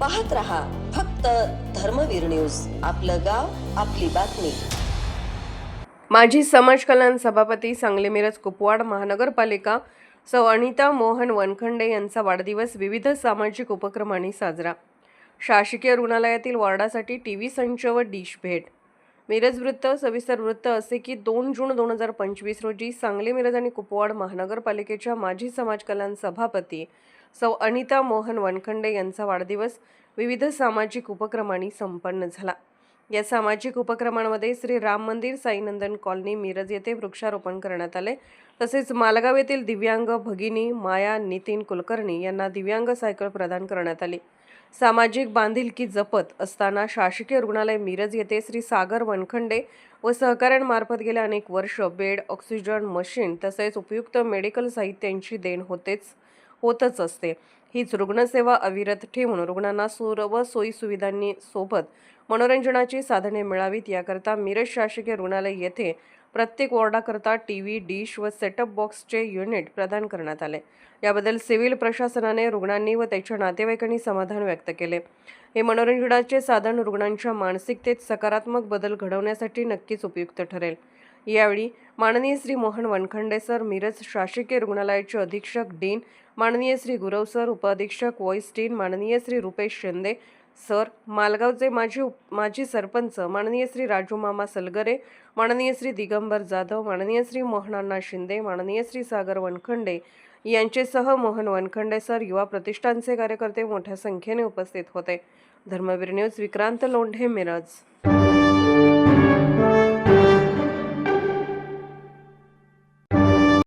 पाहत रहा फक्त धर्मवीर न्यूज. आपलं गाव आपली बातमी. माजी समाज कल्याण सभापती सांगली मिरज कुपवाड महानगरपालिका सौ अनिता मोहन वनखंडे यांचा वाढदिवस विविध सामाजिक उपक्रमांनी साजरा. शासकीय रुग्णालयातील वॉर्डासाठी टी व्ही संच व डिश भेट. मिरज वृत्त सविस्तर वृत्त असे की दोन जून दोन हजार पंचवीस रोजी सांगली मिरज आणि कुपवाड महानगरपालिकेच्या माजी समाज कल्याण सभापती सौ अनिता मोहन वनखंडे यांचा वाढदिवस विविध सामाजिक उपक्रमांनी संपन्न झाला. या सामाजिक उपक्रमांमध्ये श्री राम मंदिर साईनंदन कॉलनी मिरज येथे वृक्षारोपण करण्यात आले. तसेच मालगाव येथील दिव्यांग भगिनी माया नितीन कुलकर्णी यांना दिव्यांग सायकल प्रदान करण्यात आली. सामाजिक बांधिलकी जपत असताना शासकीय रुग्णालय मिरज येथे श्री सागर वनखंडे व सहकाऱ्यांमार्फत गेल्या अनेक वर्ष बेड ऑक्सिजन मशीन तसेच उपयुक्त मेडिकल साहित्यांची देण होतेच. होतच असते. हीच रुग्णसेवा अविरत ठेवून रुग्णांना सर्व सोयी सुविधांनी सोबत मनोरंजनाची साधने मिळावीत. याकरता मिरज शासकीय रुग्णालय येथे प्रत्येक वॉर्डाकरता टी व्ही डिश व सेटअप बॉक्सचे युनिट प्रदान करण्यात आले. याबद्दल सिव्हिल प्रशासनाने रुग्णांनी व त्याच्या नातेवाईकांनी समाधान व्यक्त केले. हे मनोरंजनाचे साधन रुग्णांच्या मानसिकतेत सकारात्मक बदल घडवण्यासाठी नक्कीच उपयुक्त ठरेल. यावेळी माननीय श्री मोहन वनखंडे सर मिरज शासकीय रुग्णालयाचे अधीक्षक डीन माननीय श्री गुरव सर उपअधीक्षक वॉइस डीन माननीय श्री रुपेश शिंदे सर मालगावचे माजी उप- माजी सरपंच माननीय श्री राजू मामा सलगरे माननीय श्री दिगंबर जाधव माननीय श्री मोहनांना शिंदे माननीय श्री सागर वनखंडे यांचेसह मोहन वनखंडे सर युवा प्रतिष्ठानचे कार्यकर्ते मोठ्या संख्येने उपस्थित होते. धर्मवीर न्यूज विक्रांत लोंढे मिरज.